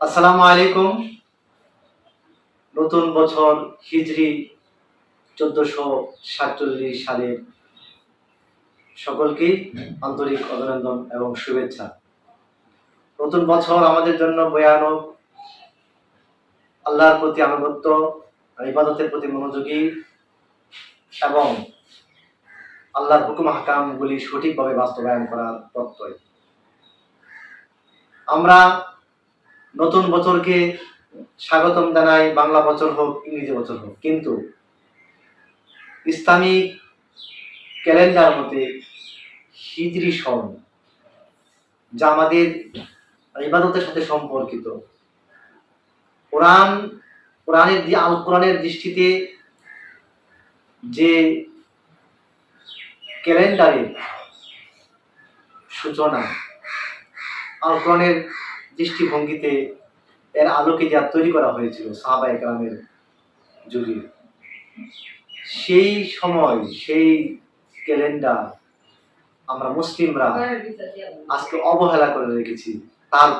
আসসালামু আলাইকুম। নতুন বছর হিজরি চোদ্দশো সাতচল্লিশ সালের সকলকেই আন্তরিক অভিনন্দন এবং শুভেচ্ছা। নতুন বছর আমাদের জন্য ভয়ানক। আল্লাহর প্রতি আনুগত্য ইবাদতের প্রতি মনোযোগী এবং আল্লাহর হুকুম হাকামগুলি সঠিকভাবে বাস্তবায়ন করার প্রত্যয়। আমরা নতুন বছরকে স্বাগতম জানাই, বাংলা বছর হোক, ইংরেজি বছর হোক। কিন্তু ইসলামিক ক্যালেন্ডার মতে হিজরি সন, যা আমাদের ইবাদতের সাথে সম্পর্কিত। কোরআন, কোরআনের আল কোরআনের দৃষ্টিতে যে ক্যালেন্ডারের সূচনা, আল কোরআনের দৃষ্টিভঙ্গিতে এর আলোকে যা তৈরি করা হয়েছিল সাহাবা একরামের যুগে। সেই সময় সেই ক্যালেন্ডার আমরা মুসলিমরা আজকে অবহেলা করে রেখেছি। তার